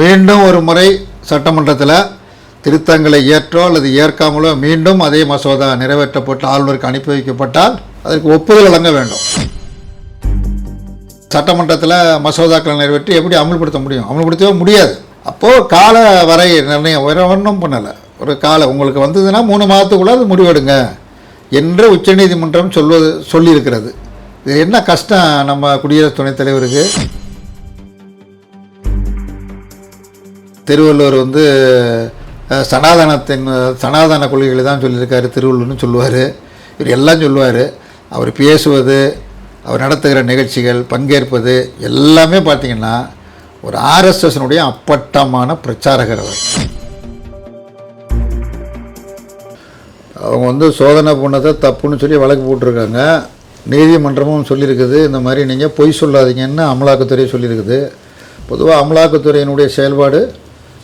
மீண்டும் ஒரு முறை சட்டமன்றத்தில் திருத்தங்களை ஏற்றோ அல்லது ஏற்காமலோ மீண்டும் அதே மசோதா நிறைவேற்றப்பட்டு ஆளுநருக்கு அனுப்பி வைக்கப்பட்டால் அதற்கு ஒப்புதல் வழங்க வேண்டும். சட்டமன்றத்தில் மசோதாக்களை நிறைவேற்றி எப்படி அமல்படுத்த முடியும்? அமல்படுத்தவே முடியாது. அப்போது கால வரை நிர்ணயம் வேற ஒன்றும் பண்ணலை. ஒரு காலம் உங்களுக்கு வந்ததுன்னா மூணு மாதத்துக்குள்ளே அது முடிவெடுங்க என்று உச்சநீதிமன்றம் சொல்வது சொல்லியிருக்கிறது. இது என்ன கஷ்டம் நம்ம குடியரசு துணைத் தலைவருக்கு? திருவள்ளுவர் வந்து சனாதனத்தின் சனாதன கொள்கைகளை தான் சொல்லியிருக்காரு திருவள்ளுவர்னு சொல்லுவார். இவர் எல்லாம் சொல்லுவார். அவர் பேசுவது அவர் நடத்துகிற நிகழ்ச்சிகள் பங்கேற்பது எல்லாமே பார்த்தீங்கன்னா ஒரு ஆர்எஸ்எஸ்னுடைய அப்பட்டமான பிரச்சாரகர் அவர். அவங்க வந்து சோதனை பண்ணதை தப்புன்னு சொல்லி வழக்கு போட்டிருக்காங்க. நீதிமன்றமும் சொல்லியிருக்குது. இந்த மாதிரி நீங்கள் பொய் சொல்லாதீங்கன்னு அமலாக்கத்துறை சொல்லியிருக்குது. பொதுவாக அமலாக்கத்துறையினுடைய செயல்பாடு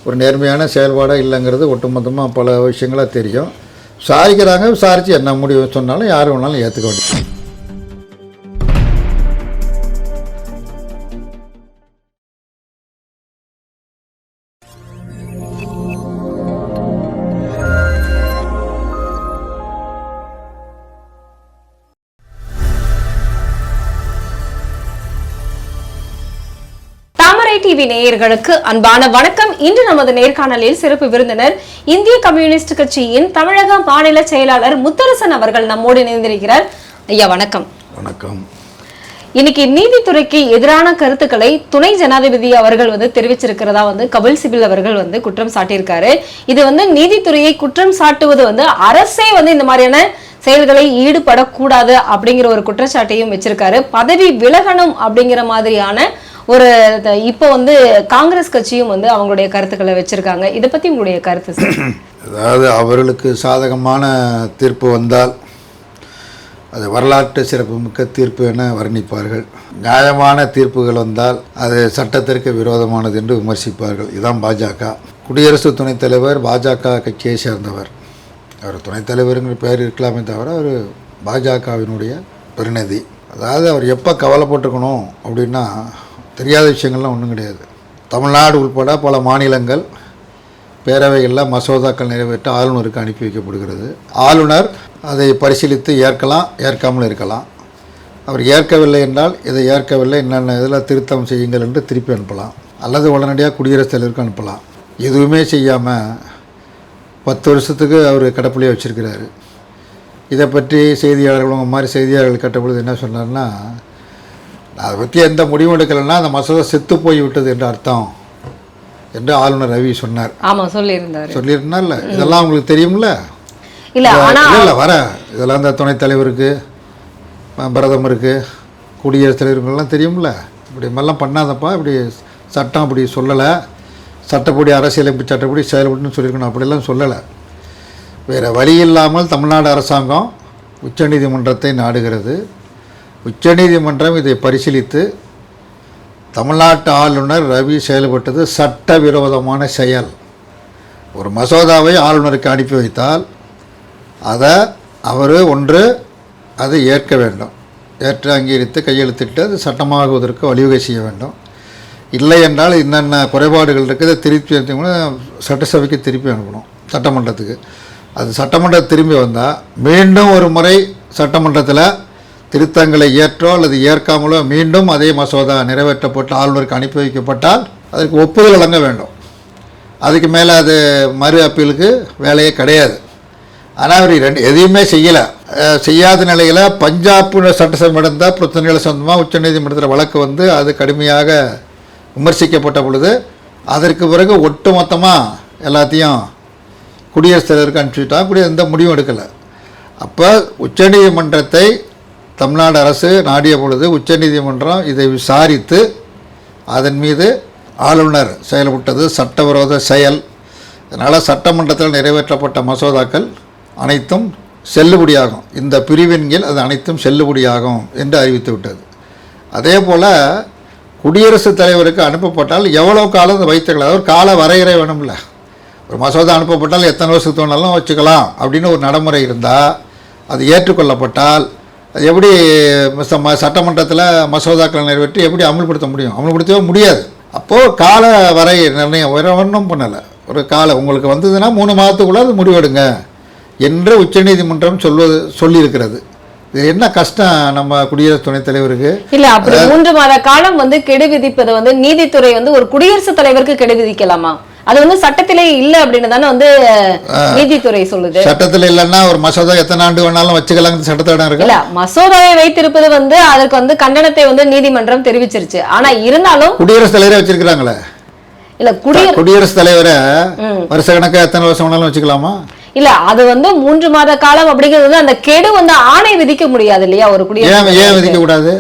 ஒரு நேர்மையான செயல்பாடாக இல்லைங்கிறது ஒட்டுமொத்தமாக பல விஷயங்களாக தெரியும். விசாரிக்கிறாங்க விசாரித்து என்ன முடிவு சொன்னாலும் யார் வேணாலும் ஏற்றுக்க வேண்டியது. நேயர்களுக்கு அன்பான வணக்கம். இன்று நமது நேர்காணலில் சிறப்பு விருந்தினர் இந்திய கம்யூனிஸ்ட் கட்சியின் தமிழக மாநில செயலாளர் முத்தரசன் அவர்கள் நம்மோடு இணைந்திருக்கிறார். ஐயா வணக்கம். வணக்கம். இன்னைக்கு நீதித்துறைக்கு எதிரான கருத்துக்களை துணை ஜனாதிபதி அவர்கள் வந்து தெரிவிச்சிருக்கிறதா வந்து கபில் சிபில் அவர்கள் வந்து குற்றம் சாட்டியிருக்காரு. இது வந்து நீதித்துறையை குற்றம் சாட்டுவது வந்து அரசே வந்து இந்த மாதிரியான செயல்களை ஈடுபடக்கூடாது அப்படிங்கிற ஒரு குற்றச்சாட்டையும் வச்சிருக்காரு. பதவி விலகணும் அப்படிங்கிற மாதிரியான ஒரு இப்போ வந்து காங்கிரஸ் கட்சியும் வந்து அவங்களுடைய கருத்துக்களை வச்சிருக்காங்க. இதை பற்றி உங்களுடைய கருத்து சார் அதாவது அவர்களுக்கு சாதகமான தீர்ப்பு வந்தால் அது வரலாற்று சிறப்புமிக்க தீர்ப்பு என வர்ணிப்பார்கள். நியாயமான தீர்ப்புகள் வந்தால் அது சட்டத்திற்கு விரோதமானது என்று விமர்சிப்பார்கள். இதுதான் பாஜக. குடியரசு துணைத் தலைவர் பாஜக கட்சியை சேர்ந்தவர். அவர் துணைத் தலைவருங்கிற பெயர் இருக்கலாமே தவிர அவர் பாஜகவினுடைய பிரதிநிதி. அதாவது அவர் எப்போ கவலைப்பட்டுக்கணும் அப்படின்னா தெரியாத விஷயங்கள்லாம் ஒன்றும் கிடையாது. தமிழ்நாடு உட்பட பல மாநிலங்கள் பேரவைகளில் மசோதாக்கள் நிறைவேற்ற ஆளுநருக்கு அனுப்பி வைக்கப்படுகிறது. ஆளுநர் அதை பரிசீலித்து ஏற்கலாம் ஏற்காமல் இருக்கலாம். அவர் ஏற்கவில்லை என்றால் இதை ஏற்கவில்லை என்னென்ன இதில் திருத்தம் செய்யுங்கள் என்று திருப்பி அனுப்பலாம். அல்லது உடனடியாக குடியரசுத் தலைவருக்கு அனுப்பலாம். எதுவுமே செய்யாமல் பத்து வருஷத்துக்கு அவர் கடப்புலியாக வச்சுருக்கிறாரு. இதை பற்றி செய்தியாளர்கள் உங்கள் மாதிரி செய்தியாளர்கள் கேட்டபொழுது என்ன சொன்னார்னா அதை பற்றி எந்த முடிவும் எடுக்கலைன்னா அந்த மசோதா செத்து போய் விட்டது என்று அர்த்தம் என்று ஆளுநர் ரவி சொன்னார். ஆமா சொல்லியிருந்தாரு. சொல்லியிருந்தார்ல? இதெல்லாம் உங்களுக்கு தெரியும்ல? இல்ல இல்லை வர. இதெல்லாம் இந்த துணைத் தலைவருக்கு பிரதமருக்கு குடியரசுத் தலைவருக்கெல்லாம் தெரியும்ல? இப்படி மாதிரிலாம் பண்ணாதப்பா இப்படி சட்டம் அப்படி சொல்லலை. சட்டப்படி அரசியலமைப்பு சட்டப்படி செயல்பட்டுன்னு சொல்லியிருக்கணும். அப்படிலாம் சொல்லலை. வேறு வழி இல்லாமல் தமிழ்நாடு அரசாங்கம் உச்சநீதிமன்றத்தை நாடுகிறது. உச்சநீதிமன்றம் இதை பரிசீலித்து தமிழ்நாட்டு ஆளுநர் ரவி செயல்பட்டது சட்டவிரோதமான செயல். ஒரு மசோதாவை ஆளுநருக்கு அனுப்பி வைத்தால் அதை அவர் ஒன்று அதை ஏற்க வேண்டும். ஏற்று அங்கீகரித்து கையெழுத்திட்டு அது சட்டமாகுவதற்கு வழிவகை செய்ய வேண்டும். இல்லை என்றால் என்னென்ன குறைபாடுகள் இருக்குது திருப்பி சட்டசபைக்கு திருப்பி அனுப்பணும் சட்டமன்றத்துக்கு. அது சட்டமன்றம் திரும்பி வந்தால் மீண்டும் ஒரு முறை சட்டமன்றத்தில் திருத்தங்களை ஏற்றோ அல்லது ஏற்காமலோ மீண்டும் அதே மசோதா நிறைவேற்றப்பட்டு ஆளுநருக்கு அனுப்பி வைக்கப்பட்டால் அதற்கு ஒப்புதல் வழங்க வேண்டும். அதுக்கு மேலே அது மறு அப்பீலுக்கு வேலையே கிடையாது. ஆனால் அவர் ரெண்டு எதையுமே செய்யலை. செய்யாத நிலையில் பஞ்சாப் சட்டசபை நடந்த பிரச்சனைகளை சொந்தமாக உச்சநீதிமன்றத்தில் வழக்கு வந்து அது கடுமையாக விமர்சிக்கப்பட்ட பொழுது அதற்கு பிறகு ஒட்டுமொத்தமாக எல்லாத்தையும் குடியரசுத் தலைவருக்கு அனுப்பிச்சுட்டான் குடியரசு எந்த முடிவும் எடுக்கலை. அப்போ உச்சநீதிமன்றத்தை தமிழ்நாடு அரசு நாடிய பொழுது உச்சநீதிமன்றம் இதை விசாரித்து அதன் மீது ஆளுநர் செயல்பட்டது சட்டவிரோத செயல். அதனால் சட்டமன்றத்தில் நிறைவேற்றப்பட்ட மசோதாக்கள் அனைத்தும் செல்லுபடியாகும். இந்த பிரிவின் கீழ் அது அனைத்தும் செல்லுபடியாகும் என்று அறிவித்து விட்டது. அதே போல் குடியரசுத் தலைவருக்கு அனுப்பப்பட்டால் எவ்வளோ காலம் வைத்துக்கலாம் ஒரு கால வரையறை வேணும்ல. ஒரு மசோதா அனுப்பப்பட்டால் எத்தனை வருஷத்துக்கு வேணாலும் வச்சுக்கலாம் அப்படின்னு ஒரு நடைமுறை இருந்தால் அது ஏற்றுக்கொள்ளப்பட்டால் எப்படி ச- ம- சட்டமன்றத்தில் மசோதாக்களை நிறைவேற்றி எப்படி அமல்படுத்த முடியும்? அமல்படுத்தவே முடியாது. அப்போது கால வரை நிர்ணயம் வேற ஒன்றும் பண்ணலை. ஒரு கால உங்களுக்கு வந்ததுன்னா மூணு மாதத்துக்குள்ள அது முடிவெடுங்க என்று உச்சநீதிமன்றம் சொல்வது சொல்லியிருக்கிறது. இது என்ன கஷ்டம் நம்ம குடியரசு துணைத் தலைவருக்கு? இல்ல அப்படி மூன்று மாத காலம் வந்து கெடு விதிப்பது வந்து நீதித்துறை வந்து ஒரு குடியரசுத் தலைவருக்கு கெடு விதிக்கலாமா? அது வந்து சட்டத்திலே இல்ல அப்படின்னு தானே வந்து நீதித்துறை சொல்லுது. சட்டத்தில் இல்லைன்னா ஒரு மசோதா எத்தனை ஆண்டு வேணாலும் வச்சுக்கலாங்க சட்டத்தில் இடம் இருக்கு. இல்ல மசோதாவை வைத்திருப்பது வந்து அதற்கு வந்து கண்டனத்தை வந்து நீதிமன்றம் தெரிவிச்சிருச்சு. ஆனா இருந்தாலும் குடியரசுத் தலைவரே வச்சிருக்கிறாங்களே? இல்ல குடிய குடியரசுத் தலைவரை வருஷ கணக்கா எத்தனை வருஷம் வேணாலும் வச்சுக்கலாமா? இல்ல அது வந்து மூன்று மாத காலம் அப்படிங்கிறது வந்து அந்த கெடு வந்து ஆணை விதிக்க முடியாது இல்லையா ஒரு குடியரசு ஏன் விதிக்க கூடாது?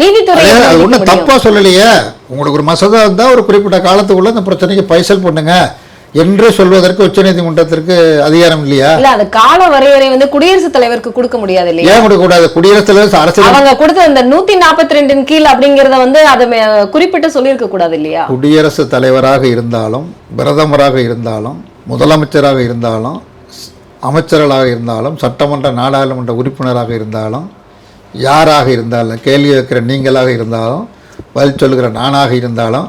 நீதித்துறை ஒன்றும். தப்பா சொல்லலையே. உங்களுக்கு ஒரு மசோதா இருந்தால் ஒரு குறிப்பிட்ட காலத்துக்குள்ள இந்த பிரச்சனைக்கு பைசல் பண்ணுங்க என்று சொல்வதற்கு உச்சநீதிமன்றத்திற்கு அதிகாரம் இல்லையா? இல்ல அந்த கால வரையறை வந்து குடியரசுத் தலைவருக்கு கொடுக்க முடியாது இல்லையா? ஏன் கொடுக்கக்கூடாது? குடியரசுத் தலைவர் அரசியல் அவங்க கொடுத்த இந்த நூத்தி நாற்பத்தி ரெண்டின் கீழ் அப்படிங்கறத வந்து அதை குறிப்பிட்டு சொல்லியிருக்க கூடாது இல்லையா? குடியரசுத் தலைவராக இருந்தாலும் பிரதமராக இருந்தாலும் முதலமைச்சராக இருந்தாலும் அமைச்சர்களாக இருந்தாலும் சட்டமன்ற நாடாளுமன்ற உறுப்பினராக இருந்தாலும் யாராக இருந்தாலும் கேள்வி வைக்கிற நீங்களாக இருந்தாலும் பதில் சொல்லுகிற நானாக இருந்தாலும்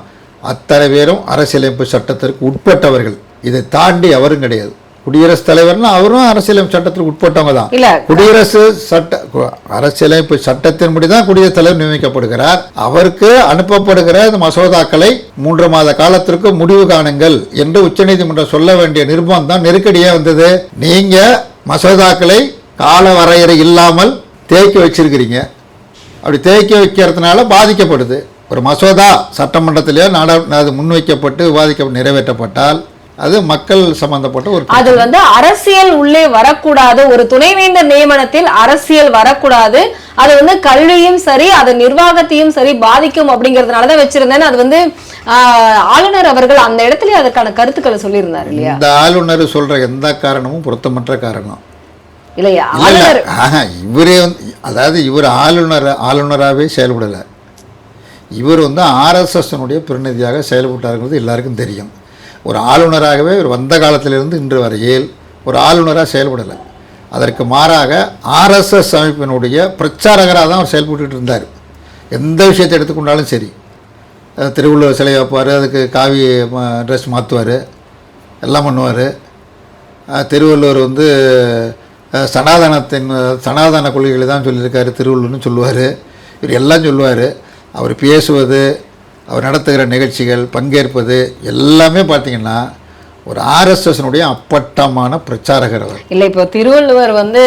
அத்தனை பேரும் அரசியலமைப்பு சட்டத்திற்கு உட்பட்டவர்கள். இதை தாண்டி அவரும் கிடையாது. குடியரசுத் தலைவர்னா அவரும் அரசியலமைப்பு சட்டத்திற்கு உட்பட்டவங்க தான். குடியரசு சட்ட அரசியலமைப்பு சட்டத்தின்படி தான் குடியரசுத் தலைவர் நியமிக்கப்படுகிறார். அவருக்கு அனுப்பப்படுகிற இந்த மசோதாக்களை மூன்று மாத காலத்திற்கு முடிவு காணுங்கள் என்று உச்சநீதிமன்றம் சொல்ல வேண்டிய நிர்பந்தம் நெருக்கடியே வந்தது. நீங்க மசோதாக்களை கால வரையறை இல்லாமல் தேக்கி வச்சிருக்கிறீங்க. அப்படி தேக்கி வைக்கிறதுனால பாதிக்கப்படுது. ஒரு மசோதா சட்டமன்றத்திலேயோ நாடா அது முன்வைக்கப்பட்டு விவாதிக்க நிறைவேற்றப்பட்டால் அது மக்கள் சம்பந்தப்பட்ட ஒரு அது வந்து அரசியல் உள்ளே வரக்கூடாது ஒரு துணைவேந்தர் நியமனத்தில் அரசியல் வரக்கூடாது. அது வந்து கல்வியும் சரி அது நிர்வாகத்தையும் சரி பாதிக்கும் அப்படிங்கறதுனாலதான் வச்சிருந்தேன். அது வந்து ஆளுநர் அவர்கள் அந்த இடத்துல அதுக்கான கருத்துக்களை சொல்லியிருந்தார் இல்லையா? இந்த ஆளுநர் சொல்ற எந்த காரணமும் பொருத்தமற்ற காரணம். இல்லையா? இவரே வந்து அதாவது இவர் ஆளுநர் ஆளுநராகவே செயல்படலை. இவர் வந்து ஆர்எஸ்எஸ்னுடைய பிரதிநிதியாக செயல்பட்டாருங்கிறது எல்லாருக்கும் தெரியும். ஒரு ஆளுநராகவே இவர் வந்த காலத்திலிருந்து இன்று வரையில் ஒரு ஆளுநராக செயல்படலை. அதற்கு மாறாக ஆர்எஸ்எஸ் அமைப்பினுடைய பிரச்சாரகராக தான் அவர் செயல்பட்டு இருந்தார். எந்த விஷயத்தை எடுத்துக்கொண்டாலும் சரி. திருவள்ளுவர் சிலை வைப்பார் அதுக்கு காவி ட்ரெஸ் மாற்றுவார் எல்லாம் பண்ணுவார். திருவள்ளுவர் வந்து சனாதனத்தின் சனாதன கொள்கைகளை தான் சொல்லியிருக்காரு திருவள்ளுவர்னு சொல்லுவார். இவர் எல்லாம் சொல்லுவார். அவர் பேசுவது அவர் நடத்துகிற நிகழ்ச்சிகள் பங்கேற்பது எல்லாமே பார்த்தீங்கன்னா ஒரு ஆர்எஸ்எஸ்னுடைய அப்பட்டமான பிரச்சாரகர் அவர். இல்ல இப்போ திருவள்ளுவர் வந்து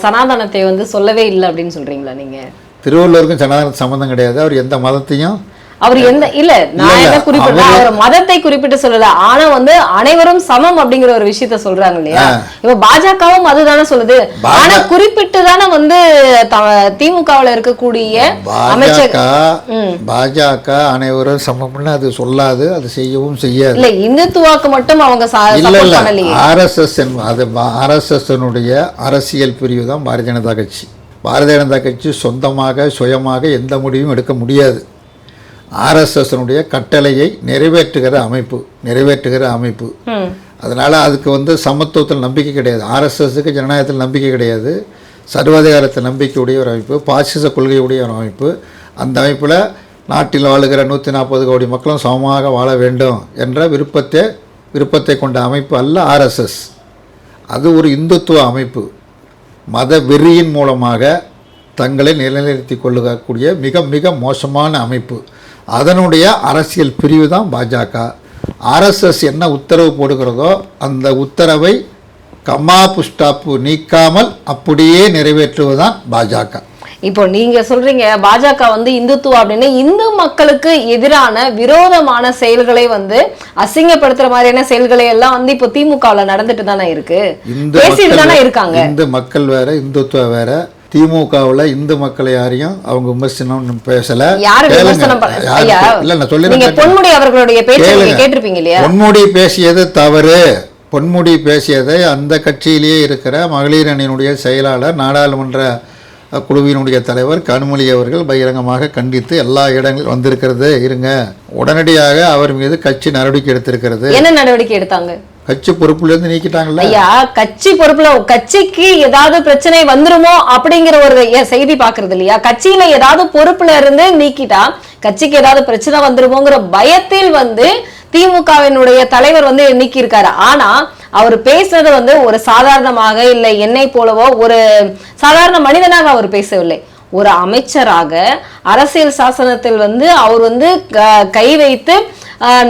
சனாதனத்தை வந்து சொல்லவே இல்லை அப்படின்னு சொல்றீங்களா நீங்க? திருவள்ளுவருக்கும் சனாதன சம்மந்தம் கிடையாது. அவர் எந்த மதத்தையும் அவர் எந்த இல்ல நான் என்ன குறிப்பிட்டேன் அவரு- மதத்தை குறிப்பிட்டு சொல்லல. ஆனா வந்து அனைவரும் சமம் அப்படிங்கிற ஒரு விஷயத்த சொல்றாங்க இல்லையா? இப்ப பாஜகவும் அதுதானே சொல்லுது. ஆனா குறிப்பிட்டு தானே வந்து திமுகவுல இருக்கக்கூடிய அமைச்சர் பாஜக அனைவரும் சமம்னு அது சொல்லாது அது செய்யவும் செய்யாது. இல்ல இந்துத்துவாக்கு மட்டும் அவங்க ஆர்எஸ்எஸ் அது ஆர்எஸ்எஸ்னுடைய அரசியல் பிரிவு தான் பாரதிய ஜனதா கட்சி. பாரதிய ஜனதா கட்சி சொந்தமாக சுயமாக எந்த முடிவும் எடுக்க முடியாது. ஆர்எஸ்எஸ்னுடைய கட்டளையை நிறைவேற்றுகிற அமைப்பு நிறைவேற்றுகிற அமைப்பு. அதனால் அதுக்கு வந்து சமத்துவத்தில் நம்பிக்கை கிடையாது. ஆர்எஸ்எஸ்க்கு ஜனநாயகத்தில் நம்பிக்கை கிடையாது. சர்வாதிகாரத்தில் நம்பிக்கையுடைய ஒரு அமைப்பு பாசிச கொள்கையுடைய ஒரு அமைப்பு. அந்த அமைப்பில் நாட்டில் வாழுகிற நூற்றி நாற்பது கோடி மக்களும் சமமாக வாழ வேண்டும் என்ற விருப்பத்தை விருப்பத்தை கொண்ட அமைப்பு அல்ல ஆர்எஸ்எஸ். அது ஒரு இந்துத்துவ அமைப்பு. மத வெறியின் மூலமாக தங்களை நிலைநிறுத்தி கொள்ளக்கூடிய மிக மிக மோசமான அமைப்பு. அதனுடைய அரசியல் பிரிவு தான் பாஜக. ஆர்எஸ்எஸ் என்ன உத்தரவு போடுகிறதோ அந்த உத்தரவை கம்மா புஷ்டாப்பு நீக்காமல் அப்படியே நிறைவேற்றுவதுதான் பாஜக. இப்போ நீங்க சொல்றீங்க பாஜக வந்து இந்துத்துவா அப்படின்னு இந்து மக்களுக்கு எதிரான விரோதமான செயல்களை வந்து அசிங்கப்படுத்துற மாதிரியான செயல்களை எல்லாம் வந்து இப்போ திமுகவுல நடந்துட்டு தானே இருக்கு. பேசிட்டு தானே இருக்காங்க. இந்து மக்கள் வேற இந்துத்துவ வேற திமுகவில் இந்து மக்கள் யாரையும் அவங்க விமர்சனம் பேசல இல்ல நான் சொல்லிடுறேன் பொன்முடி அவர்களுடைய பொன்முடி பேசியது தவறு. பொன்முடி பேசியதை அந்த கட்சியிலேயே இருக்கிற மகளிர் அணியினுடைய செயலாளர் நாடாளுமன்ற குழுவினுடைய தலைவர் கனிமொழி அவர்கள் பகிரங்கமாக கண்டித்து எல்லா இடங்களிலும் வந்திருக்கிறது. இருங்க. உடனடியாக அவர் மீது கட்சி நடவடிக்கை எடுத்திருக்கிறது. என்ன நடவடிக்கை எடுத்தாங்க? கட்சி பொறுப்புலேருந்து நீக்கிட்டாங்கல்ல? ஐயா கட்சி பொறுப்புல கட்சிக்கு ஏதாவது பிரச்சனை வந்துருமோ அப்படிங்கிற ஒரு செய்தி பாக்குறது இல்லையா? கட்சியில ஏதாவது பொறுப்புல இருந்து நீக்கிட்டா கட்சிக்கு ஏதாவது பிரச்சனை வந்துருமோங்கிற பயத்தில் வந்து திமுகவினுடைய தலைவர் வந்து நீக்கி இருக்காரு ஆனா அவர் பேசுனது வந்து ஒரு சாதாரணமாக இல்லை என்னை போலவோ ஒரு சாதாரண மனிதனாக அவர் பேசவில்லை. ஒரு அமைச்சராக அரசியல் சாசனத்தில் வந்து அவர் வந்து க- கை வைத்து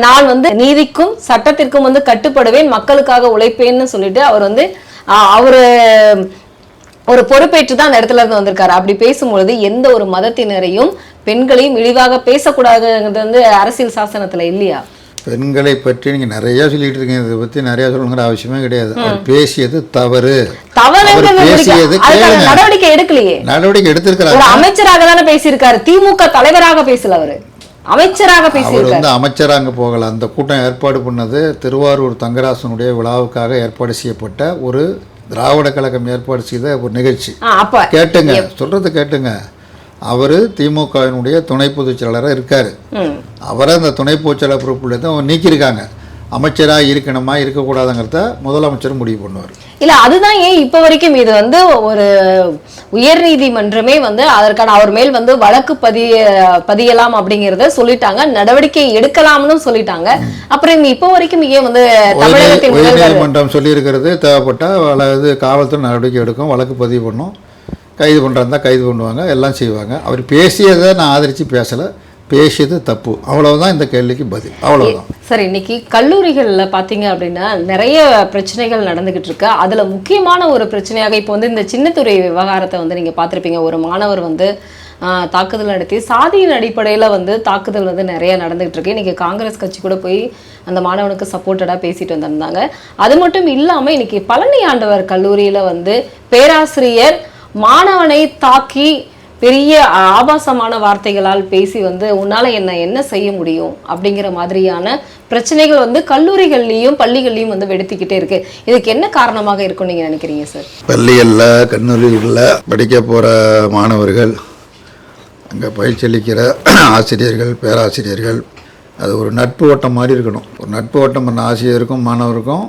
நான் வந்து நீதிக்கும் சட்டத்திற்கும் வந்து கட்டுப்படுவேன் மக்களுக்காக உழைப்பேன்னு சொல்லிட்டு அவர் வந்து அவரு ஒரு பொறுப்பேற்று தான் அந்த இடத்துல இருந்து வந்திருக்காரு. அப்படி பேசும்பொழுது எந்த ஒரு மதத்தினரையும் பெண்களையும் இழிவாக பேசக்கூடாதுங்கிறது வந்து அரசியல் சாசனத்துல இல்லையா? பெண்களை பற்றி நீங்கள் நிறையா சொல்லிட்டு இருக்கீங்க. இதை பற்றி நிறையா சொல்லணுங்கிற அவசியமே கிடையாது. அவர் பேசியது தவறு. பேசியது. நடவடிக்கை எடுக்கலையே. நடவடிக்கை ஒரு எடுத்திருக்கிறாங்க அமைச்சராக தானே பேசியிருக்காரு. திமுக தலைவராக பேசல அவரு. அமைச்சராக அவர் வந்து அமைச்சராக போகல. அந்த கூட்டம் ஏற்பாடு பண்ணது திருவாரூர் தங்கராசனுடைய விழாவுக்காக ஏற்பாடு செய்யப்பட்ட ஒரு திராவிட கழகம் ஏற்பாடு செய்த ஒரு நிகழ்ச்சி. கேட்டுங்க. சொல்றது கேட்டுங்க. அவர் திமுகவினுடைய துணை பொதுச் செயலாளராக இருக்கார். அவரை அந்த துணை பொதுச் செயலாளர் பொறுப்புலேருந்து அவங்க நீக்கியிருக்காங்க. அமைச்சராக இருக்கணுமா இருக்கக்கூடாதுங்கிறத முதலமைச்சர் முடிவு பண்ணுவார். இல்ல அதுதான் ஏன் இப்ப வரைக்கும் இது வந்து ஒரு உயர் நீதிமன்றமே வந்து அதற்கான அவர் மேல் வந்து வழக்கு பதிய பதியலாம் அப்படிங்கறத சொல்லிட்டாங்க. நடவடிக்கை எடுக்கலாம்னு சொல்லிட்டாங்க. அப்புறம் இப்ப வரைக்கும் ஏன் வந்து தமிழகத்தின் முதல்வர் உயர்நீதிமன்றம் சொல்லியிருக்கிறது தேவைப்பட்டால் இது காவல்துறை நடவடிக்கை எடுக்கும் வழக்கு பதிவு பண்ணும். கைது பண்ணுறதா கைது பண்ணுவாங்க எல்லாம் செய்வாங்க. அவர் பேசியதை நான் ஆதரித்து பேசலை. பேசியது தப்பு. அவ்வளவுதான் இந்த கேள்விக்கு பதில். அவ்வளவுதான். சரி இன்னைக்கு கல்லூரிகளில் பார்த்தீங்க அப்படின்னா நிறைய பிரச்சனைகள் நடந்துகிட்டு இருக்கு. அதில் முக்கியமான ஒரு பிரச்சனையாக இப்போ வந்து இந்த சின்னத்துறை விவகாரத்தை வந்து நீங்கள் பார்த்துருப்பீங்க. ஒரு மாணவர் வந்து தாக்குதல் நடத்தி சாதியின் அடிப்படையில் வந்து தாக்குதல் வந்து நிறைய நடந்துகிட்டு இருக்கு. இன்னைக்கு காங்கிரஸ் கட்சி கூட போய் அந்த மாணவனுக்கு சப்போர்ட்டடாக பேசிட்டு வந்திருந்தாங்க. அது மட்டும் இல்லாமல் இன்னைக்கு பழனி ஆண்டவர் கல்லூரியில் வந்து பேராசிரியர் மாணவனை தாக்கி பெரிய ஆபாசமான வார்த்தைகளால் பேசி வந்து உன்னால் என்ன என்ன செய்ய முடியும்? அப்படிங்கிற மாதிரியான பிரச்சனைகள் வந்து கல்லூரிகள்லேயும் பள்ளிகள்லையும் வந்து வெடித்துக்கிட்டே இருக்கு. இதுக்கு என்ன காரணமாக இருக்கும் நீங்க நினைக்கிறீங்க சார்? பள்ளிகளில் கல்லூரிகளில் படிக்க போகிற மாணவர்கள் அங்கே பயிற்சியளிக்கிற ஆசிரியர்கள் பேராசிரியர்கள் அது ஒரு நட்பு ஓட்டம் மாதிரி இருக்கணும். ஒரு நட்பு ஓட்டம் பண்ண ஆசிரியருக்கும் மாணவருக்கும்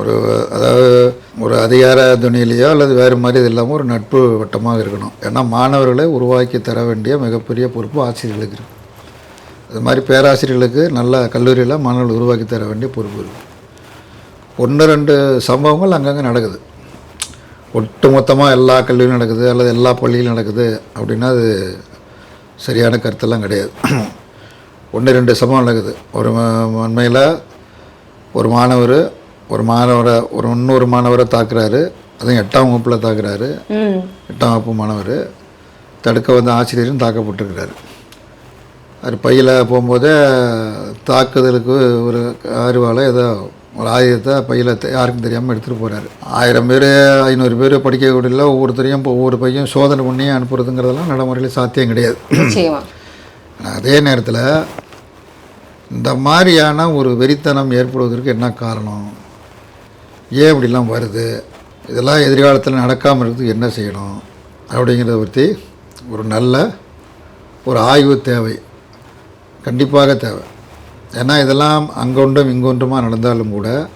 ஒரு அதாவது ஒரு அதிகார துணியிலையோ அல்லது வேறு மாதிரி இது இல்லாமல் ஒரு நட்பு வட்டமாக இருக்கணும். ஏன்னா மாணவர்களை உருவாக்கி தர வேண்டிய மிகப்பெரிய பொறுப்பு ஆசிரியர்களுக்கு இருக்குது அது மாதிரி பேராசிரியர்களுக்கு நல்ல கல்லூரியில் மாணவர்கள் உருவாக்கி தர வேண்டிய பொறுப்பு இருக்குது ஒன்று ரெண்டு சம்பவங்கள் அங்கங்கே நடக்குது. ஒட்டு மொத்தமாக எல்லா கல்லூரியும் நடக்குது அல்லது எல்லா பள்ளியிலும் நடக்குது அப்படின்னா அது சரியான கருத்தெல்லாம் கிடையாது. ஒன்று ரெண்டு சம்பவம் நடக்குது. ஒரு உண்மையில் ஒரு மாணவர் ஒரு மாணவரை ஒரு இன்னொரு மாணவரை தாக்குறாரு. அதுவும் எட்டாம் வகுப்பில் தாக்குறாரு. எட்டாம் வகுப்பு மாணவர். தடுக்க வந்த ஆசிரியரும் தாக்கப்பட்டிருக்கிறாரு. அவர் பையில் போகும்போதே தாக்குதலுக்கு ஒரு ஆர்வால் ஏதோ ஒரு ஆயுதத்தை பையில் யாருக்கும் தெரியாமல் எடுத்துகிட்டு போகிறாரு ஆயிரம் பேர் ஐநூறு பேர் படிக்கக்கூடியல ஒவ்வொருத்தரையும் ஒவ்வொரு பையன் சோதனை பண்ணி அனுப்புறதுங்கிறதெல்லாம் நடைமுறையில் சாத்தியம் கிடையாது. அதே நேரத்தில் இந்த மாதிரியான ஒரு வெறித்தனம் ஏற்படுவதற்கு என்ன காரணம்? ஏன் இப்படிலாம் வருது? இதெல்லாம் எதிர்காலத்தில் நடக்காமல் இருக்கிறதுக்கு என்ன செய்யணும்? அப்படிங்கிறத பற்றி ஒரு நல்ல ஒரு ஆய்வு தேவை. கண்டிப்பாக தேவை. ஏன்னா இதெல்லாம் அங்கொன்றும் இங்கொன்றுமா நடந்தாலும் கூட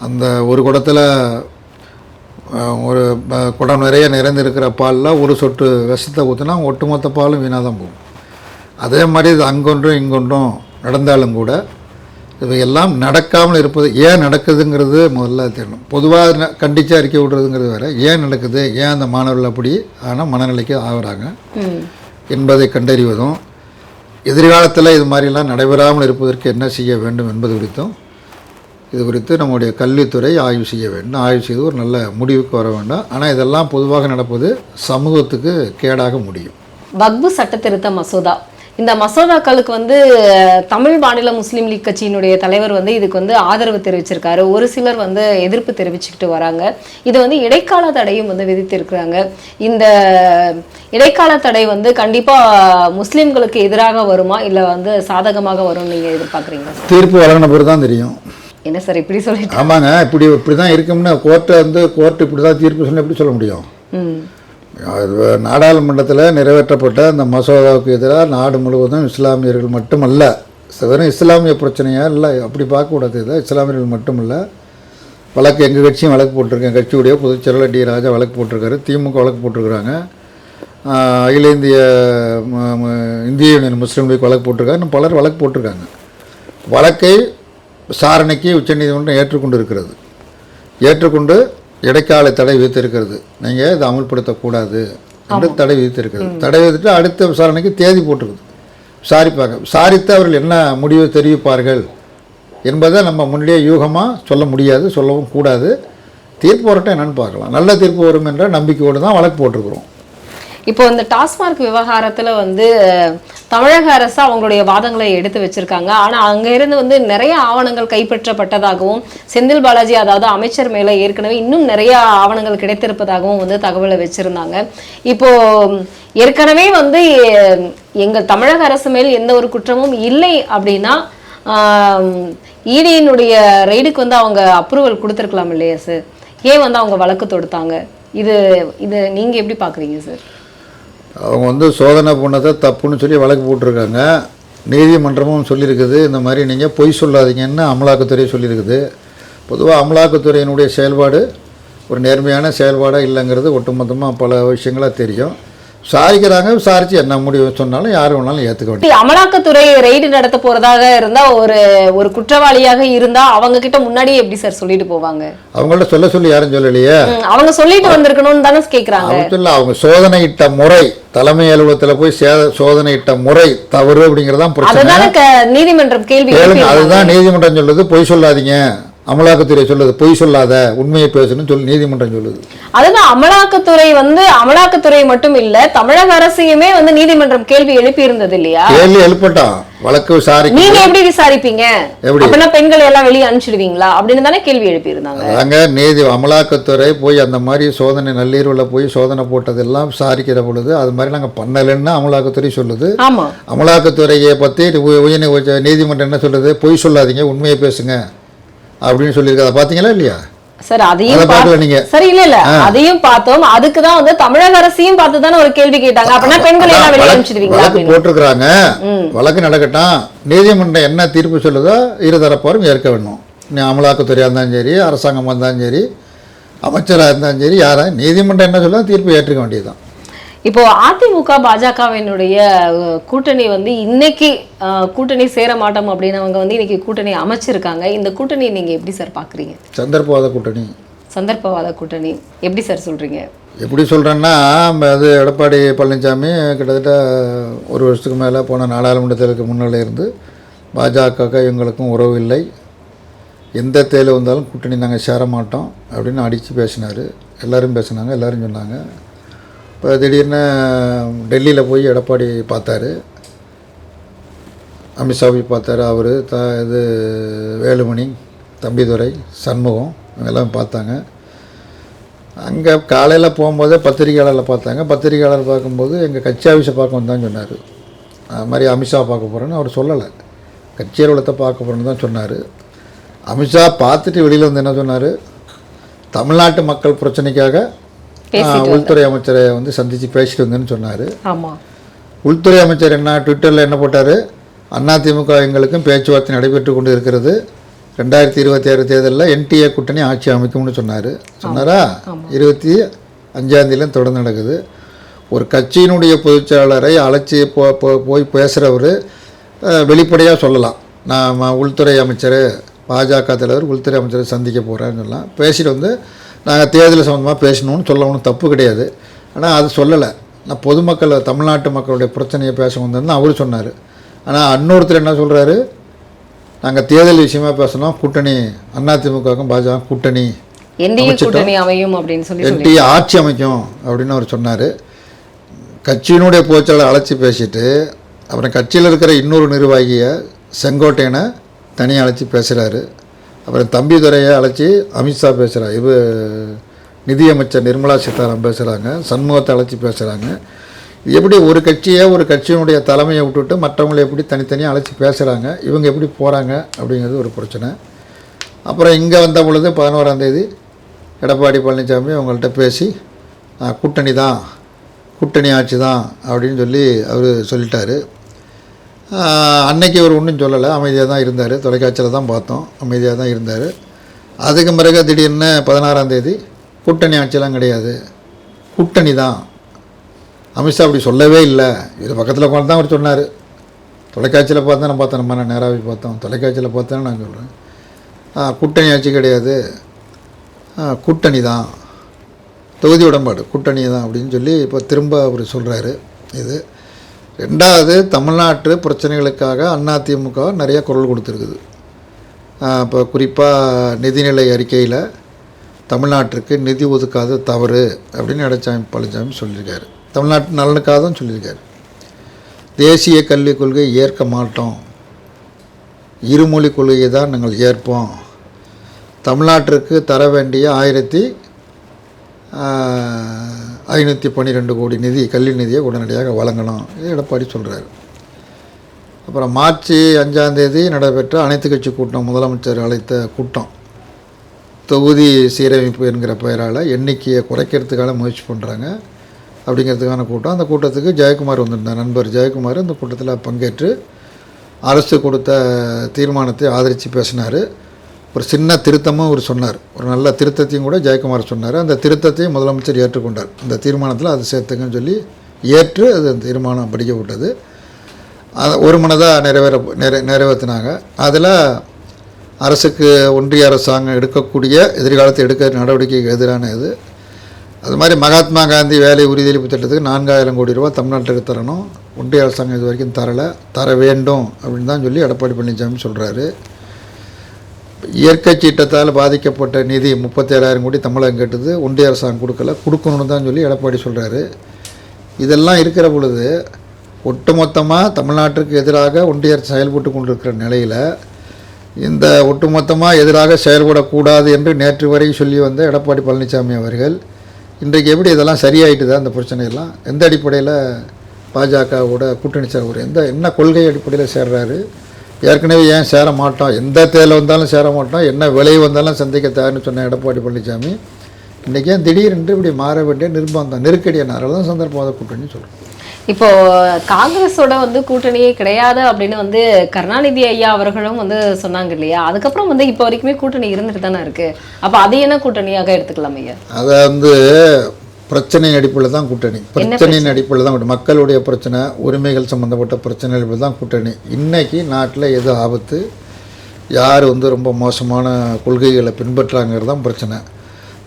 அந்த ஒரு குடத்தில் ஒரு ப- குடம் நிறைய நிறைந்திருக்கிற பாலில் ஒரு சொட்டு விஷத்தை ஊற்றினா ஒட்டுமொத்த பாலும் வீணாக தான் போகும். அதே மாதிரி இது அங்கொன்றும் இங்கொன்றும் நடந்தாலும் கூட இவையெல்லாம் நடக்காமல் இருப்பது ஏன் நடக்குதுங்கிறது முதல்ல தெரியணும் பொதுவாக கண்டித்து அறிக்கை விடுறதுங்கிறது வேற. ஏன் நடக்குது? ஏன் அந்த மாணவர்கள் அப்படி? ஆனால் மனநிலைக்கு ஆகுறாங்க என்பதை கண்டறிவதும் எதிர்காலத்தில் இது மாதிரிலாம் நடைபெறாமல் இருப்பதற்கு என்ன செய்ய வேண்டும் என்பது குறித்தும் இது குறித்து நம்முடைய கல்வித்துறை ஆய்வு செய்ய வேண்டும். ஆய்வு செய்து ஒரு நல்ல முடிவுக்கு வர வேண்டும். ஆனால் இதெல்லாம் பொதுவாக நடப்பது சமூகத்துக்கு கேடாக முடியும். வக்பு சட்ட திருத்த மசோதா. இந்த மசோதாக்களுக்கு வந்து தமிழ் மாநில முஸ்லீம் லீக் கட்சியினுடைய தலைவர் வந்து இதுக்கு வந்து ஆதரவு தெரிவிச்சிருக்காரு. ஒரு சிலர் வந்து எதிர்ப்பு தெரிவிச்சுக்கிட்டு வராங்க. இது வந்து இடைக்கால தடையும் வந்து விதித்திருக்கிறாங்க. இந்த இடைக்கால தடை வந்து கண்டிப்பா முஸ்லிம்களுக்கு எதிராக வருமா? இல்ல வந்து சாதகமாக வரும் நீங்க எதிர்பார்க்குறீங்களா? தீர்ப்பு வழங்கின பிறகு தான் தெரியும். என்ன சார் இப்படி சொல்லிட்டு ஆமாங்க. இப்படி இப்படி தான் இருக்கும்னு கோர்ட்டை வந்து கோர்ட் இப்படி தான் தீர்ப்பு சொன்னால் எப்படி சொல்ல முடியும்? நாடாளுமன்றத்தில் நிறைவேற்றப்பட்ட அந்த மசோதாவுக்கு எதிராக நாடு முழுவதும் இஸ்லாமியர்கள் மட்டுமல்ல வெறும் இஸ்லாமிய பிரச்சனையாக இல்லை அப்படி பார்க்கக்கூடாது இதை. இஸ்லாமியர்கள் மட்டும் இல்லை வழக்கு எங்கள் கட்சியும் வழக்கு போட்டிருக்கேன் கட்சியுடைய பொதுச் செயலாளர் டி ராஜா வழக்கு போட்டிருக்காரு திமுக வழக்கு போட்டிருக்கிறாங்க. அகில இந்திய இந்திய யூனியன் முஸ்லீம் லீக் வழக்கு போட்டிருக்காங்க இன்னும் பலர் வழக்கு போட்டிருக்காங்க. வழக்கை விசாரணைக்கு உச்சநீதிமன்றம் ஏற்றுக்கொண்டு இருக்கிறது. ஏற்றுக்கொண்டு இடைக்கால தடை விதித்திருக்கிறது. நீங்கள் இதை அமல்படுத்தக்கூடாது. என்று தடை விதித்திருக்கிறது. தடை விதித்து அடுத்த விசாரணைக்கு தேதி போட்டிருக்குது. விசாரிப்பாங்க. விசாரித்து அவர்கள் என்ன முடிவு தெரிவிப்பார்கள் என்பதை நம்ம முன்னாடியே யூகமாக சொல்ல முடியாது சொல்லவும் கூடாது. தீர்ப்பு வரட்டும் என்னன்னு பார்க்கலாம். நல்ல தீர்ப்பு வரும் என்ற நம்பிக்கையோடு தான் வழக்கு போட்டிருக்கிறோம். இப்போ இந்த டாஸ்மார்க் விவகாரத்துல வந்து தமிழக அரசு அவங்களுடைய வாதங்களை எடுத்து வச்சிருக்காங்க. ஆனா அங்க இருந்து வந்து நிறைய ஆவணங்கள் கைப்பற்றப்பட்டதாகவும் செந்தில் பாலாஜி அதாவது அமைச்சர் மேல ஏற்கனவே இன்னும் நிறைய ஆவணங்கள் கிடைத்திருப்பதாகவும் வந்து தகவலை வச்சிருந்தாங்க. இப்போ ஏற்கனவே வந்து எங்கள் தமிழக அரசு மேல் எந்த ஒரு குற்றமும் இல்லை அப்படின்னா ஈடியினுடைய ரெய்டுக்கு வந்து அவங்க அப்ரூவல் கொடுத்துருக்கலாம் இல்லையா சார்? ஏன் வந்து அவங்க வழக்கு தொடுத்தாங்க? இது இது நீங்க எப்படி பாக்குறீங்க சார்? அவங்க வந்து சோதனை பண்ணதை தப்புன்னு சொல்லி வழக்கு போட்டிருக்காங்க. நீதிமன்றமும் சொல்லியிருக்குது. இந்த மாதிரி நீங்கள் பொய் சொல்லாதீங்கன்னு அமலாக்கத்துறை சொல்லியிருக்குது. பொதுவாக அமலாக்கத்துறையினுடைய செயல்பாடு ஒரு நேர்மையான செயல்பாடாக இல்லைங்கிறது ஒட்டுமொத்தமாக பல விஷயங்களாக தெரியும். விசாரிக்கிறாங்க விசாரித்து என்ன முடிவு சொன்னாலும் யார் வேணாலும் ஏற்றுக்க அமலாக்கத்துறை ரெய்டு நடத்த போறதாக இருந்தா ஒரு ஒரு குற்றவாளியாக இருந்தா அவங்க கிட்ட முன்னாடியே எப்படி சார் சொல்லிட்டு போவாங்க? அவங்கள்ட்ட சொல்ல சொல்லி யாரும் சொல்லலையே? அவங்க சொல்லிட்டு வந்திருக்கணும்னு தானே கேக்குறாங்க. அவங்க அவங்க சோதனையிட்ட முறை தலைமை அலுவலகத்தில் போய் சே சோதனையிட்ட முறை தவறு அப்படிங்கிறதான் பிரச்சனை. நீதிமன்றம் கேள்வி. அதுதான் நீதிமன்றம் சொல்லுது பொய் சொல்லாதீங்க. அமலாக்கத்துறை சொல்லுது பொய் சொல்லாத உண்மையை பேசணும்னு சொல்லி நீதிமன்றம் சொல்லுது. அதுதான் அமலாக்கத்துறை வந்து அமலாக்கத்துறை மட்டும் இல்ல தமிழக அரசையுமே வந்து நீதிமன்றம் கேள்வி எழுப்பி இருந்தது இல்லையா கேள்வி எழுப்பட்டான் வழக்கு விசாரிக்க நீங்க எப்படி விசாரிப்பீங்க? அப்படின்னா பெண்களை எல்லாம் வெளியே அனுப்பிச்சிடுவீங்களா? அப்படின்னு தானே கேள்வி எழுப்பி இருந்தாங்க அதாங்க நீதி அமலாக்கத்துறை போய் அந்த மாதிரி சோதனை நள்ளீர்வில் போய் சோதனை போட்டதெல்லாம் விசாரிக்கிற பொழுது அது மாதிரி நாங்கள் பண்ணலைன்னு அமலாக்கத்துறை சொல்லுது. ஆமா. அமலாக்கத்துறையை பற்றி உயர் நீதிமன்றம் என்ன சொல்லுது? பொய் சொல்லாதீங்க உண்மையை பேசுங்க. அப்படின்னு சொல்லியிருக்கு அதை பார்த்தீங்களா இல்லையா? சார் அதையும் அதை பார்க்கல. சரி இல்ல இல்ல. அதையும் பார்த்தோம். அதுக்கு தான் வந்து தமிழக அரசையும் பார்த்து தானே ஒரு கேள்வி கேட்டாங்க. அப்படின்னா பெண்களை எல்லாம் வெளியே அனுப்பிச்சிடுவீங்களா போட்டிருக்கிறாங்க. வழக்கு நடக்கட்டும். நீதிமன்றம் என்ன தீர்ப்பு சொல்லுதோ இருதரப்பாரும் ஏற்க வேணும் நீ அமலாக்கத்துறையாக இருந்தாலும் சரி அரசாங்கமாக இருந்தாலும் சரி அமைச்சராக இருந்தாலும் சரி யாரா நீதிமன்றம் என்ன சொல்லுதோ தீர்ப்பு ஏற்றுக்க வேண்டியதுதான். இப்போ அதிமுக பாஜகவினுடைய கூட்டணி வந்து இன்னைக்கு கூட்டணி சேர மாட்டோம் அப்படின்னு அவங்க வந்து இன்னைக்கு கூட்டணி அமைச்சிருக்காங்க. இந்த கூட்டணி நீங்க எப்படி சார் பாக்குறீங்க? சந்தர்ப்பவாத கூட்டணி. சந்தர்ப்பவாத கூட்டணி. எப்படி சார் சொல்றீங்க? எப்படி சொல்கிறேன்னா அது எடப்பாடி பழனிசாமி கிட்டத்தட்ட ஒரு வருஷத்துக்கு மேலே போன நாடாளுமன்ற தேர்தலுக்கு முன்னால் இருந்து பாஜக எங்களுக்கும் உறவு இல்லை. எந்த தேர்தல் வந்தாலும் கூட்டணி நாங்கள் சேர மாட்டோம் அப்படின்னு அடித்து பேசினார். எல்லாரும் பேசினாங்க எல்லாரும் சொன்னாங்க. இப்போ திடீர்னு டெல்லியில் போய் எடப்பாடி பார்த்தாரு. அமித்ஷாவை போய் பார்த்தாரு அவர் த இது வேலுமணி தம்பிதுரை சண்முகம் இவங்கெல்லாம் பார்த்தாங்க. அங்கே காலையில் போகும்போதே பத்திரிகையாளரில் பார்த்தாங்க. பத்திரிகையாளர் பார்க்கும்போது எங்கள் கட்சி ஆஃபீஸை பார்க்க வந்தான்னு சொன்னார். அது மாதிரி அமித்ஷா பார்க்க போகிறேன்னு அவர் சொல்லலை. கட்சி அலுவலகத்தை பார்க்க போகிறேன்னு தான் சொன்னார். அமித்ஷா பார்த்துட்டு வெளியில் வந்து என்ன சொன்னார்? தமிழ்நாட்டு மக்கள் பிரச்சனைக்காக உள்துறை அமைச்சரை வந்து சந்தித்து பேசிட்டு வந்தேன்னு சொன்னார் உள்துறை அமைச்சர் என்ன ட்விட்டரில் என்ன போட்டார்? அதிமுக எங்களுக்கும் பேச்சுவார்த்தை நடைபெற்று கொண்டு இருக்கிறது ரெண்டாயிரத்தி இருபத்தி ஆறு தேர்தலில் என்டிஏ கூட்டணி ஆட்சி அமைக்கும்னு சொன்னார். சொன்னாரா? இருபத்தி அஞ்சாந்தேதியிலும் தொடர்ந்து நடக்குது. ஒரு கட்சியினுடைய பொதுச்செயலாளரை அழைச்சி போ போய் பேசுகிறவர் வெளிப்படையாக சொல்லலாம். நான் உள்துறை அமைச்சர் பாஜக தலைவர் உள்துறை அமைச்சரை சந்திக்க போகிறேன்னு சொல்லலாம். பேசிட்டு வந்து நாங்கள் தேர்தல் சம்மந்தமாக பேசணும்னு சொல்ல ஒன்றும் தப்பு கிடையாது. ஆனால் அது சொல்லலை. நான் பொதுமக்கள் தமிழ்நாட்டு மக்களுடைய பிரச்சனையை பேச வந்தேன்னு அவர் சொன்னார். ஆனால் இன்னொருத்தர் என்ன சொல்கிறாரு நாங்கள் தேர்தல் விஷயமா பேசணும். கூட்டணி அதிமுகவுக்கும் பாஜக கூட்டணி கூட்டணி அமையும் அப்படின்னு சொல்லி ஆட்சி அமைக்கும் அப்படின்னு அவர் சொன்னார். கட்சியினுடைய பொதுச்செயலாளர் அழைச்சி பேசிட்டு அப்புறம் கட்சியில் இருக்கிற இன்னொரு நிர்வாகியை செங்கோட்டையனை தனியாக அழைச்சி பேசுகிறாரு அப்புறம் தம்பிதுரையை அழைச்சி அமித்ஷா பேசுகிறார் இது நிதியமைச்சர் நிர்மலா சீதாராமன் பேசுகிறாங்க சண்முகத்தை அழைச்சி பேசுகிறாங்க இது எப்படி ஒரு கட்சியை ஒரு கட்சியினுடைய தலைமையை விட்டுட்டு மற்றவங்களை எப்படி தனித்தனியாக அழைச்சி பேசுகிறாங்க இவங்க எப்படி போகிறாங்க அப்படிங்கிறது ஒரு பிரச்சனை. அப்புறம் இங்கே வந்த பொழுது பதினோராந்தேதி எடப்பாடி பழனிசாமி அவங்கள்ட்ட பேசி கூட்டணி தான் கூட்டணி ஆட்சி தான் அப்படின்னு சொல்லி அவர் சொல்லிட்டாரு. அன்னைக்கு அவர் ஒன்றும் சொல்லலை. அமைதியாக தான் இருந்தார். தொலைக்காட்சியில் தான் பார்த்தோம். அமைதியாக தான் இருந்தார். அதுக்கு பிறகு திடீர்னு பதினாறாம் தேதி கூட்டணி ஆட்சியெல்லாம் கிடையாது. கூட்டணி தான். அமித்ஷா அப்படி சொல்லவே இல்லை. இது பக்கத்தில் உட்காந்து தான் அவர் சொன்னார். தொலைக்காட்சியில் பார்த்தா நான் பார்த்தேன் நம்ம நேராகவே பார்த்தோம். தொலைக்காட்சியில் பார்த்தேன்னு நான் சொல்கிறேன் கூட்டணி ஆட்சி கிடையாது. கூட்டணி தான். தொகுதி உடன்பாடு கூட்டணி தான் அப்படின்னு சொல்லி இப்போ திரும்ப அவர் சொல்கிறாரு இது ரெண்டாவது தமிழ்நாட்டு பிரச்சனைகளுக்காக அதிமுக நிறைய குரல் கொடுத்துருக்குது. இப்போ குறிப்பாக நிதிநிலை அறிக்கையில் தமிழ்நாட்டிற்கு நிதி ஒதுக்காத தவறு அப்படின்னு எடச்சாமி பழனிசாமி சொல்லியிருக்காரு. தமிழ்நாட்டு நலனுக்காக தான் சொல்லியிருக்காரு. தேசிய கல்விக் கொள்கை ஏற்க மாட்டோம். இருமொழி கொள்கையை தான் நாங்கள் ஏற்போம். தமிழ்நாட்டிற்கு தர வேண்டிய ஆயிரத்தி ஐநூற்றி பன்னிரெண்டு கோடி நிதி கல்வி நிதியை உடனடியாக வழங்கணும். இது எடப்பாடி சொல்கிறாரு அப்புறம் மார்ச் அஞ்சாந்தேதி நடைபெற்ற அனைத்து கட்சி கூட்டம் முதலமைச்சர் அழைத்த கூட்டம். தொகுதி சீரமைப்பு என்கிற பெயரால் எண்ணிக்கையை குறைக்கிறதுக்கான முயற்சி பண்ணுறாங்க அப்படிங்கிறதுக்கான கூட்டம். அந்த கூட்டத்துக்கு ஜெயக்குமார் வந்திருந்தார் நண்பர் ஜெயக்குமார். அந்த கூட்டத்தில் பங்கேற்று அரசு கொடுத்த தீர்மானத்தை ஆதரித்து பேசினார். ஒரு சின்ன திருத்தமும் அவர் சொன்னார். ஒரு நல்ல திருத்தத்தையும் கூட ஜெயக்குமார் சொன்னார். அந்த திருத்தத்தையும் முதலமைச்சர் ஏற்றுக்கொண்டார். அந்த தீர்மானத்தில் அது சேர்த்துங்கன்னு சொல்லி ஏற்று அது தீர்மானம் படிக்கப்பட்டது. அதை ஒரு மனதாக நிறைவேற நிறை நிறைவேற்றினாங்க அதில் அரசுக்கு ஒன்றிய அரசாங்கம் எடுக்கக்கூடிய எதிர்காலத்தை எடுக்க நடவடிக்கைக்கு எதிரான இது. அது மாதிரி மகாத்மா காந்தி வேலை உறுதியளிப்பு திட்டத்துக்கு நான்காயிரம் கோடி ரூபா தமிழ்நாட்டுக்கு தரணும். ஒன்றிய அரசாங்கம் இது வரைக்கும் தரலை. தர வேண்டும் அப்படின்னு தான் சொல்லி எடப்பாடி பழனிசாமி சொல்கிறாரு இயற்கை சீட்டத்தால் பாதிக்கப்பட்ட நிதி முப்பத்தேழாயிரம் கோடி தமிழகம் கேட்டது. ஒன்றிய அரசாங்கம் கொடுக்கல. கொடுக்கணும்னு தான் சொல்லி எடப்பாடி சொல்கிறாரு இதெல்லாம் இருக்கிற பொழுது ஒட்டுமொத்தமாக தமிழ்நாட்டிற்கு எதிராக ஒன்றிய அரசு செயல்பட்டு கொண்டிருக்கிற நிலையில் இந்த ஒட்டுமொத்தமாக எதிராக செயல்படக்கூடாது என்று நேற்று வரை சொல்லி வந்த எடப்பாடி பழனிசாமி அவர்கள் இன்றைக்கு எப்படி இதெல்லாம் சரியாயிட்டுதா அந்த பிரச்சனையெல்லாம்? எந்த அடிப்படையில் பாஜகவோட கூட்டணி சேர எந்த என்ன கொள்கை அடிப்படையில் சேர்றாரு? ஏற்கனவே ஏன் சேர மாட்டோம்? எந்த தேர்தல் வந்தாலும் சேர மாட்டோம். என்ன விலை வந்தாலும் சந்திக்க தயார்னு சொன்ன எடப்பாடி பழனிசாமி இன்றைக்கி ஏன் திடீரென்று இப்படி மாற வேண்டிய நிர்பந்தம் நெருக்கடியானால தான் சந்தர்ப்பவாத கூட்டணி சொல்கிறோம் இப்போ காங்கிரஸோட வந்து கூட்டணியே கிடையாது அப்படின்னு வந்து கருணாநிதி ஐயா அவர்களும் வந்து சொன்னாங்க இல்லையா? அதுக்கப்புறம் வந்து இப்போ வரைக்குமே கூட்டணி இருந்துட்டு தானே இருக்கு. அப்ப அது என்ன கூட்டணியாக எடுத்துக்கலாம் ஐயா? அதை வந்து பிரச்சனையின் அடிப்படையில் தான் கூட்டணி. பிரச்சனையின் அடிப்படையில் தான் கூட்டணி. மக்களுடைய பிரச்சனை உரிமைகள் சம்மந்தப்பட்ட பிரச்சனை அடிப்படையில் தான் கூட்டணி. இன்னைக்கு நாட்டில் எது ஆபத்து யார் வந்து ரொம்ப மோசமான கொள்கைகளை பின்பற்றாங்கிறது தான் பிரச்சனை.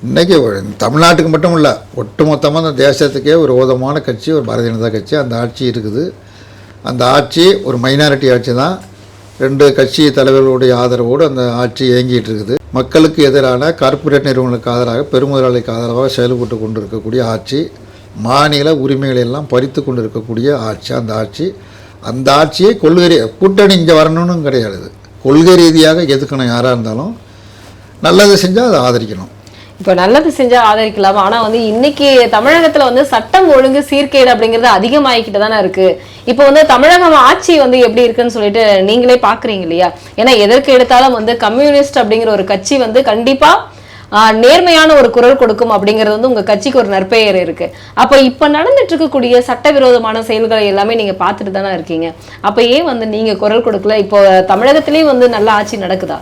இன்றைக்கி தமிழ்நாட்டுக்கு மட்டும் இல்லை ஒட்டுமொத்தமாக அந்த தேசத்துக்கே ஒரு ஓதமான கட்சி ஒரு பாரதிய ஜனதா கட்சி அந்த ஆட்சி இருக்குது. அந்த ஆட்சி ஒரு மைனாரிட்டி ஆட்சி தான். ரெண்டு கட்சி தலைவர்களுடைய ஆதரவோடு அந்த ஆட்சி இயங்கிட்டு இருக்குது மக்களுக்கு எதிரான கார்ப்பரேட் நிறுவனங்களுக்கு ஆதரவாக பெருமுதலாளிக்கு ஆதரவாக செயல்பட்டு கொண்டு இருக்கக்கூடிய ஆட்சி மாநில உரிமைகளை எல்லாம் பறித்து கொண்டு இருக்கக்கூடிய ஆட்சி அந்த ஆட்சி. அந்த ஆட்சியை கொள்கை கூட்டணி இங்கே வரணும்னு கிடையாது. கொள்கை ரீதியாக எதுக்கணும் யாராக இருந்தாலும் நல்லது செஞ்சால் அதை ஆதரிக்கணும். இப்போ நல்லது செஞ்சா ஆதரிக்கலாம். ஆனா வந்து இன்னைக்கு தமிழகத்துல வந்து சட்டம் ஒழுங்கு சீர்கேடு அப்படிங்கிறது அதிகமாகிக்கிட்டு தானே இருக்கு. இப்போ வந்து தமிழகம் ஆட்சி வந்து எப்படி இருக்குன்னு சொல்லிட்டு நீங்களே பாக்குறீங்க இல்லையா? ஏன்னா எதற்கு எடுத்தாலும் வந்து கம்யூனிஸ்ட் அப்படிங்கிற ஒரு கட்சி வந்து கண்டிப்பா ஆஹ், நேர்மையான ஒரு குரல் கொடுக்கும் அப்படிங்கிறது வந்து உங்க கட்சிக்கு ஒரு நற்பெயர் இருக்கு. அப்ப இப்ப நடந்துட்டு இருக்கக்கூடிய சட்டவிரோதமான செயல்களை எல்லாமே நீங்க பார்த்துட்டு தானே இருக்கீங்க. அப்ப ஏன் வந்து நீங்க குரல் கொடுக்கல. இப்போ தமிழகத்திலயும் வந்து நல்ல ஆட்சி நடக்குதா?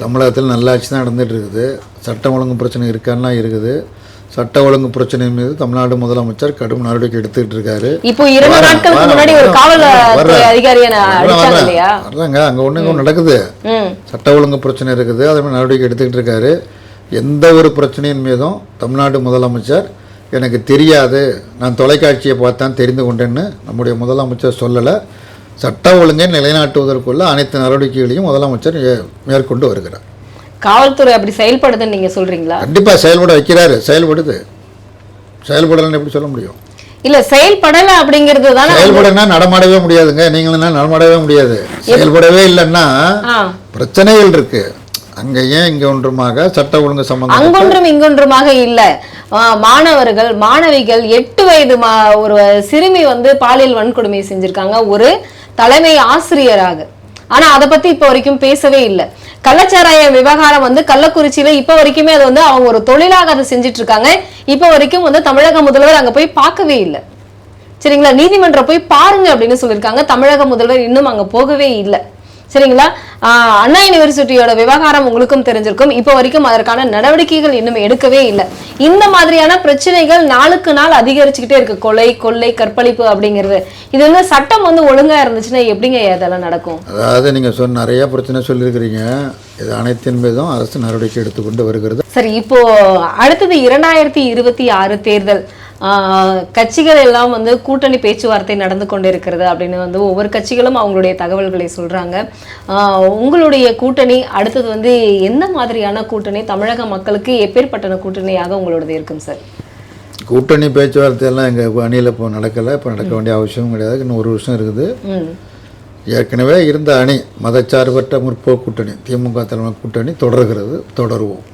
தமிழகத்தில் நல்ல ஆட்சி தான் நடந்துட்டு இருக்குது சட்டம் ஒழுங்கு பிரச்சனை இருக்கான்னா இருக்குது. சட்ட ஒழுங்கு பிரச்சனை மீது தமிழ்நாடு முதலமைச்சர் கடும் நடவடிக்கை எடுத்துக்கிட்டு இருக்காரு இப்போ இரண்டு நாட்களுக்கு முன்னாடி ஒரு வரேன். இல்லையா? வர்றாங்க அங்கே ஒன்று நடக்குது. சட்ட ஒழுங்கு பிரச்சனை இருக்குது அதே மாதிரி நடவடிக்கை எடுத்துக்கிட்டு இருக்காரு எந்த ஒரு பிரச்சனையின் மீதும் தமிழ்நாடு முதலமைச்சர் எனக்கு தெரியாது. நான் தொலைக்காட்சியை பார்த்தான் தெரிந்து கொண்டேன்னு நம்முடைய முதலமைச்சர் சொல்லலை. சட்ட ஒழுங்கை நிலைநாட்டுவதற்குள்ள அனைத்து நடவடிக்கைகளையும் முதலமைச்சர் மேற்கொண்டு வருகிறார். காவல்துறை அப்படி செயல்படுதுன்னு நீங்க சொல்றீங்களா? கண்டிப்பாக செயல்பட வைக்கிறாரு. செயல்படுது. செயல்படலைன்னு எப்படி சொல்ல முடியும்? இல்ல செயல்படல அப்படிங்கிறது தானே செயல்படனா நடமாடவே முடியாதுங்க. நீங்களும் நடமாடவே முடியாது. செயல்படவே இல்லைன்னா. பிரச்சனைகள் இருக்கு. அங்க ஏன் இங்க ஒன்றுமாக சட்ட ஒழுங்கு சம்பந்தம் அங்கொன்றும் இங்கொன்றுமாக இல்ல. மாணவர்கள் மாணவிகள் எட்டு வயது மா- ஒரு சிறுமி வந்து பாலியல் வன்கொடுமை செஞ்சிருக்காங்க. ஒரு தலைமை ஆசிரியராக. ஆனா அதை பத்தி இப்ப வரைக்கும் பேசவே இல்லை. கள்ளச்சாராய விவகாரம் வந்து கள்ளக்குறிச்சியில இப்ப வரைக்குமே அது வந்து அவங்க ஒரு தொழிலாக அதை செஞ்சுட்டு இருக்காங்க இப்ப வரைக்கும் வந்து தமிழக முதல்வர் அங்க போய் பார்க்கவே இல்லை. சரிங்களா? நீதிமன்றம் போய் பாருங்க அப்படின்னு சொல்லியிருக்காங்க. தமிழக முதல்வர் இன்னும் அங்க போகவே இல்லை. சரிங்களா? அண்ணா யூனிவர்சிட்டியோட விவகாரம் உங்களுக்கும் தெரிஞ்சிருக்கும். இப்போ வரைக்கும் அதற்கான நடவடிக்கைகள் இன்னும் எடுக்கவே இல்லை. இந்த மாதிரியான பிரச்சனைகள் நாளுக்கு நாள் அதிகரிச்சுக்கிட்டே இருக்கு. கொலை கொள்ளை கற்பழிப்பு அப்படிங்கிறது. இது வந்து சட்டம் வந்து ஒழுங்கா இருந்துச்சுன்னா எப்படிங்க இதெல்லாம் நடக்கும்? அதாவது நீங்கள் சொன்ன நிறைய பிரச்சனை சொல்லியிருக்கிறீங்க. இது அனைத்தின் மீதும் அரசு நடவடிக்கை எடுத்துக்கொண்டு வருகிறது. சரி இப்போ அடுத்தது இரண்டாயிரத்தி இருபத்தி ஆறு தேர்தல். கட்சிகள் எல்லாம் வந்து கூட்டணி பேச்சுவார்த்தை நடந்து கொண்டிருக்கிறது அப்படின்னு வந்து ஒவ்வொரு கட்சிகளும் அவங்களுடைய தகவல்களை சொல்றாங்க. ஆஹ் உங்களுடைய கூட்டணி அடுத்தது வந்து எந்த மாதிரியான கூட்டணி? தமிழக மக்களுக்கு எப்பேற்பட்ட கூட்டணியாக உங்களோடது இருக்கும் சார்? கூட்டணி பேச்சுவார்த்தையெல்லாம் எங்கள் அணியில் இப்போ நடக்கலை. இப்போ நடக்க வேண்டிய அவசியமும் கிடையாது. இன்னும் ஒரு வருஷம் இருக்குது. ஏற்கனவே இருந்த அணி மதச்சார்பற்ற முற்போக்கு கூட்டணி திமுக தலைமை கூட்டணி தொடர்கிறது தொடருவோம்.